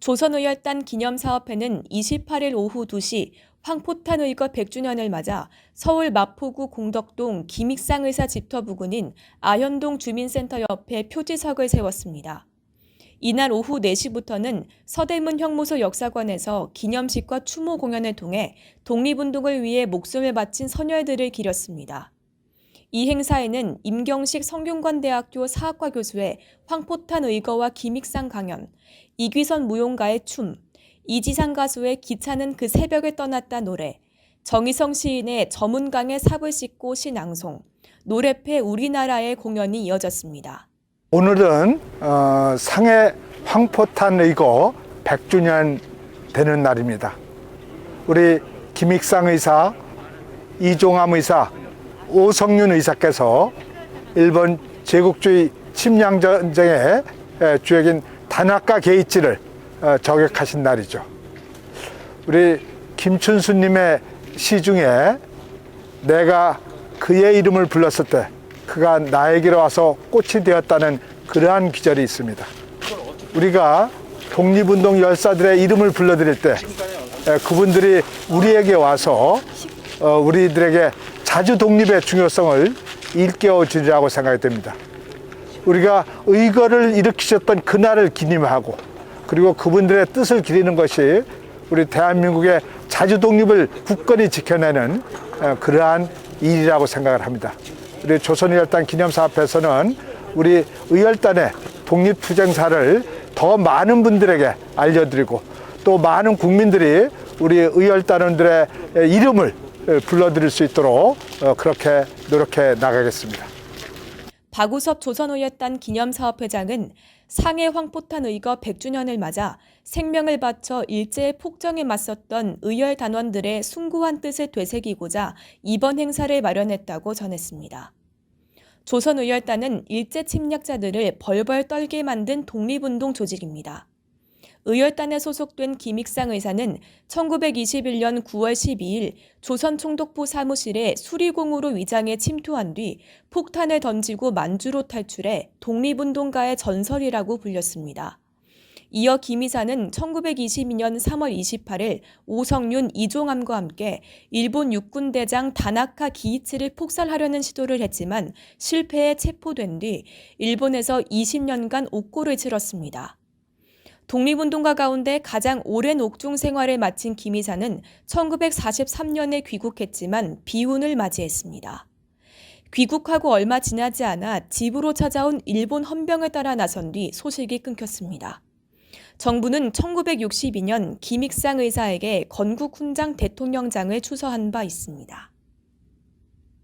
조선의열단 기념사업회는 28일 오후 2시 황포탄 의거 100주년을 맞아 서울 마포구 공덕동 김익상 의사 집터 부근인 아현동 주민센터 옆에 표지석을 세웠습니다. 이날 오후 4시부터는 서대문 형무소 역사관에서 기념식과 추모 공연을 통해 독립운동을 위해 목숨을 바친 선열들을 기렸습니다. 이 행사에는 임경식 성균관대학교 사학과 교수의 황포탄 의거와 김익상 강연, 이귀선 무용가의 춤, 이지상 가수의 기차는 그 새벽을 떠났다 노래, 정희성 시인의 저문강의 삽을 씻고 시낭송, 노래패 우리나라의 공연이 이어졌습니다. 오늘은 어, 상해 황포탄 의거 100주년 되는 날입니다. 우리 김익상 의사, 이종암 의사, 오성윤 의사께서 일본 제국주의 침략 전쟁의 에, 주역인 다나카 게이츠를 어, 저격하신 날이죠. 우리 김춘수님의 시 중에 내가 그의 이름을 불렀을 때 그가 나에게로 와서 꽃이 되었다는 그러한 기절이 있습니다. 우리가 독립운동 열사들의 이름을 불러드릴 때 에, 그분들이 우리에게 와서 어, 우리들에게 자주 독립의 중요성을 일깨워 주리라고 생각이 됩니다. 우리가 의거를 일으키셨던 그날을 기념하고 그리고 그분들의 뜻을 기리는 것이 우리 대한민국의 자주 독립을 굳건히 지켜내는 어, 그러한 일이라고 생각을 합니다. 우리 조선의열단 기념사업에서는 우리 의열단의 독립투쟁사를 더 많은 분들에게 알려드리고 또 많은 국민들이 우리 의열단원들의 이름을 불러드릴 수 있도록 어, 그렇게 노력해 나가겠습니다. 박우섭 조선의열단 기념사업회장은 상해 황포탄 의거 100주년을 맞아 생명을 바쳐 일제의 폭정에 맞섰던 의열 단원들의 숭고한 뜻을 되새기고자 이번 행사를 마련했다고 전했습니다. 조선의열단은 일제 침략자들을 벌벌 떨게 만든 독립운동 조직입니다. 의열단에 소속된 김익상 의사는 1921년 9월 12일 조선 총독부 사무실에 수리공으로 위장해 침투한 뒤 폭탄을 던지고 만주로 탈출해 독립운동가의 전설이라고 불렸습니다. 이어 김 의사는 1922년 3월 28일 오성윤, 이종암과 함께 일본 육군 대장 다나카 기이츠를 폭살하려는 시도를 했지만 실패에 체포된 뒤 일본에서 20년간 옥고를 치렀습니다. 독립운동가 가운데 가장 오랜 옥중 생활을 마친 김 의사는 1943년에 귀국했지만 비운을 맞이했습니다. 귀국하고 얼마 지나지 않아 집으로 찾아온 일본 헌병을 따라 나선 뒤 소식이 끊겼습니다. 정부는 1962년 김익상 의사에게 건국 훈장 대통령장을 추서한 바 있습니다.